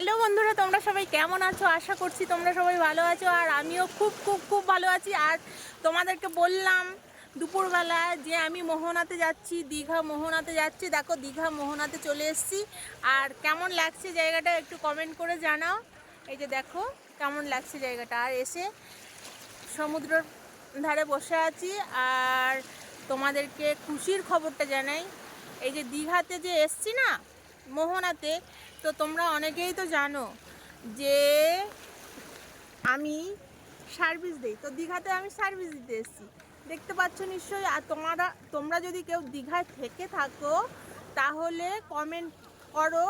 Hello বন্ধুরা, তোমরা সবাই কেমন আছো? আশা করছি তোমরা সবাই ভালো আছো আর আমিও খুব খুব খুব ভালো আছি। আর তোমাদেরকে বললাম দুপুরবেলা যে আমি মোহনাতে যাচ্ছি, দীঘা মোহনাতে যাচ্ছি। দেখো, দীঘা মোহনাতে চলে এসেছি। আর কেমন লাগছে জায়গাটা একটু কমেন্ট করে জানাও। এই যে দেখো, কেমন লাগছে জায়গাটা। আর এসে সমুদ্রের ধারে বসে আছি। আর তোমাদেরকে খুশির খবরটা জানাই। এই যে দীঘাতে যে এসছি না, মোহনাতে তো তোমরা অনেকেই তো জানো যে আমি সার্ভিস দিই। তো দীঘাতে আমি সার্ভিস দিতে এসেছি। দেখতে পাচ্ছ নিশ্চয়ই, আর তোমরা তোমরা যদি কেউ দীঘায় থেকে থাকো, তাহলে কমেন্ট করো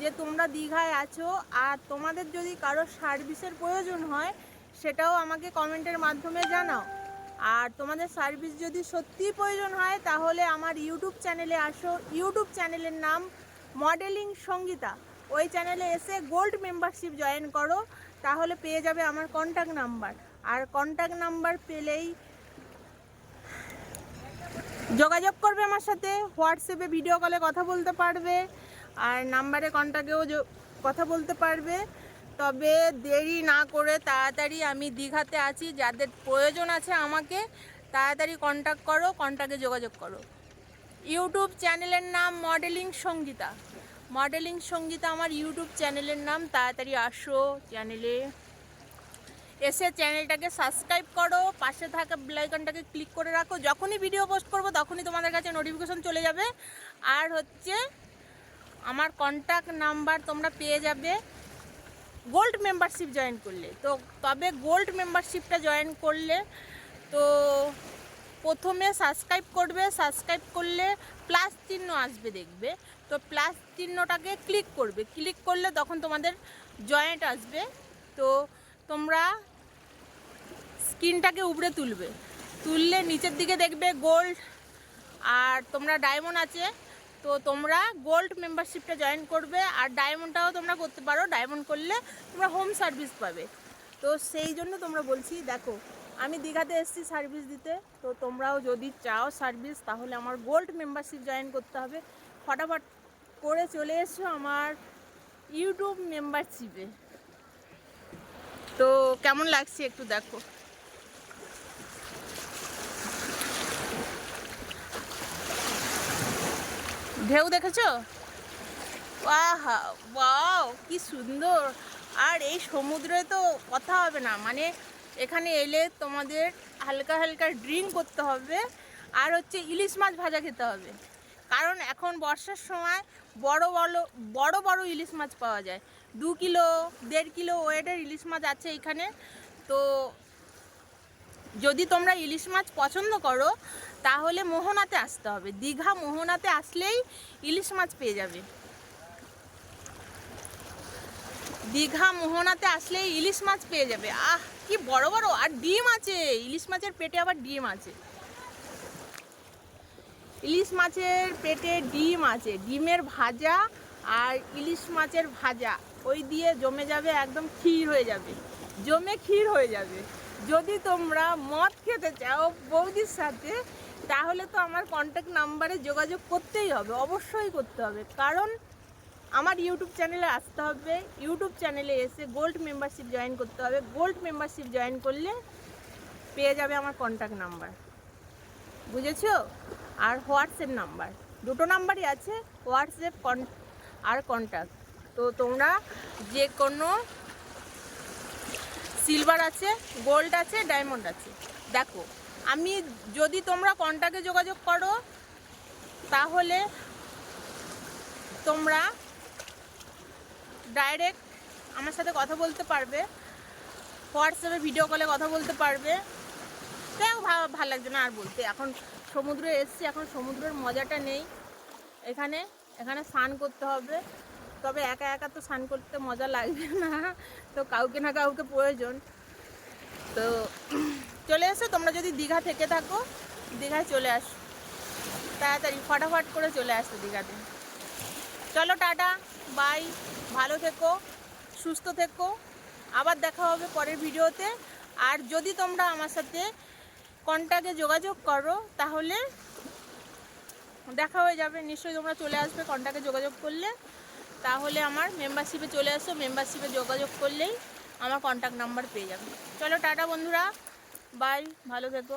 যে তোমরা দীঘায় আছো। আর তোমাদের যদি কারও সার্ভিসের প্রয়োজন হয়, সেটাও আমাকে কমেন্টের মাধ্যমে জানাও। আর তোমাদের সার্ভিস যদি সত্যিই প্রয়োজন হয়, তাহলে আমার ইউটিউব চ্যানেলে আসো। ইউটিউব চ্যানেলের নাম মডেলিং সঙ্গীতা। ওই চ্যানেলে এসে গোল্ড মেম্বারশিপ জয়েন করো, তাহলে পেয়ে যাবে আমার কন্ট্যাক্ট নাম্বার আর কন্ট্যাক্ট নাম্বার পেলেই যোগাযোগ করবে আমার সাথে, হোয়াটসঅ্যাপে ভিডিও কলে কথা বলতে পারবে, আর নাম্বারে কন্ট্যাক্টেও কথা বলতে পারবে। তবে দেরি না করে তাড়াতাড়ি আমি দীঘাতে আছি, যাদের প্রয়োজন আছে আমাকে, তাড়াতাড়ি কন্ট্যাক্ট করো কন্ট্যাক্টে যোগাযোগ করো। ইউটিউব চ্যানেলের নাম মডেলিং সঙ্গীতা। মডেলিং সঙ্গীতা আমার ইউটিউব চ্যানেলের নাম। তাড়াতাড়ি আসো চ্যানেলে। এসে চ্যানেলটাকে সাবস্ক্রাইব করো। পাশে থাকা বেলাইকনটাকে ক্লিক করে রাখো। যখনই ভিডিও পোস্ট করব, তখনই তোমাদের কাছে নোটিফিকেশন চলে যাবে। আর হচ্ছে, আমার কন্ট্যাক্ট নাম্বার তোমরা পেয়ে যাবে। গোল্ড মেম্বারশিপ জয়েন করলে। তো তবে গোল্ড মেম্বারশিপটা জয়েন করলে, তো প্রথমে সাবস্ক্রাইব করবে সাবস্ক্রাইব করলে প্লাস চিহ্ন আসবে দেখবে। তো প্লাস চিহ্নটাকে ক্লিক করবে। ক্লিক করলে তখন তোমাদের জয়েন্ট আসবে। তো তোমরা স্ক্রিনটাকে উপরে তুলবে। তুললে নিচের দিকে দেখবে গোল্ড আর তোমরা ডায়মন্ড আছে। তো তোমরা গোল্ড মেম্বারশিপটা জয়েন করবে আর ডায়মন্ডটাও তোমরা করতে পারো। ডায়মন্ড করলে তোমরা হোম সার্ভিস পাবে। তো সেই জন্য তোমরা বলছি, দেখো আমি দীঘাতে এসেছি সার্ভিস দিতে। তো তোমরাও যদি চাও সার্ভিস তাহলে আমার গোল্ড মেম্বারশিপ জয়েন করতে হবে। ফটাফট করে চলে এসো আমার ইউটিউব মেম্বারশিপে তো কেমন লাগছে একটু দেখো। ঢেউ দেখেছ? আহা কি সুন্দর। আর এই সমুদ্রে তো কথা হবে না। মানে এখানে এলে তোমাদের হালকা হালকা ড্রিঙ্ক করতে হবে, আর হচ্ছে ইলিশ মাছ ভাজা খেতে হবে। কারণ এখন বর্ষার সময় বড় বড় বড় বড় ইলিশ মাছ পাওয়া যায়। দু কিলো, দেড় কিলো ওয়েটের ইলিশ মাছ আছে এখানে। তো যদি তোমরা ইলিশ মাছ পছন্দ করো, তাহলে মোহনাতে আসতে হবে। দীঘা মোহনাতে আসলেই ইলিশ মাছ পেয়ে যাবে। দীঘা মোহনাতে আসলেই ইলিশ মাছ পেয়ে যাবে। আহ, কি বড় বড়। আর ডিম আছে। ইলিশ মাছের পেটে আবার ডিম আছে। ইলিশ মাছের পেটে ডিম আছে। ডিমের ভাজা আর ইলিশ মাছের ভাজা। ওই দিয়ে জমে যাবে, একদম ক্ষীর হয়ে যাবে। জমে ক্ষীর হয়ে যাবে। যদি তোমরা মদ খেতে চাও বৌদির সাথে, তাহলে তো আমার কন্ট্যাক্ট নাম্বারে যোগাযোগ করতেই হবে। অবশ্যই করতে হবে। কারণ আমার ইউটিউব চ্যানেলে আসতে হবে। ইউটিউব চ্যানেলে এসে গোল্ড মেম্বারশিপ জয়েন করতে হবে। গোল্ড মেম্বারশিপ জয়েন করলে পেয়ে যাবে আমার কন্ট্যাক্ট নাম্বার বুঝেছ? আর হোয়াটসঅ্যাপ নাম্বার দুটো নাম্বারই আছে হোয়াটসঅ্যাপ কন আর কন্ট্যাক্ট তো তোমরা যে কোনো সিলভার আছে গোল্ড আছে ডায়মন্ড আছে। দেখো, আমি যদি তোমরা কন্ট্যাক্টে যোগাযোগ করো, তাহলে তোমরা ডাইরেক্ট আমার সাথে কথা বলতে পারবে। হোয়াটসঅ্যাপে ভিডিও কলে কথা বলতে পারবে। তাও ভালো লাগছে না আর বলতে। এখন সমুদ্রে এসছি, এখন সমুদ্রের মজাটা নেই। এখানে এখানে স্নান করতে হবে। তবে একা একা তো স্নান করতে মজা লাগবে না। তো কাউকে না কাউকে প্রয়োজন। তো চলে এসো, তোমরা যদি দীঘা থেকে থাকো, দীঘায় চলে আসো। তাড়াতাড়ি, ফটাফট করে চলে আসো দীঘাতে। চলো, টাটা। বাই, ভালো থেকো, সুস্থ থেকো। আবার দেখা হবে পরের ভিডিওতে। আর যদি তোমরা আমার সাথে কন্ট্যাক্টে যোগাযোগ করো, তাহলে দেখা হয়ে যাবে। নিশ্চয়ই তোমরা চলে আসবে কন্ট্যাক্টে যোগাযোগ করলে। তাহলে আমার মেম্বারশিপে চলে আসো মেম্বারশিপে যোগাযোগ করলেই আমার কন্ট্যাক্ট নাম্বার পেয়ে যাবে। চলো, টাটা বন্ধুরা। বাই, ভালো থেকো।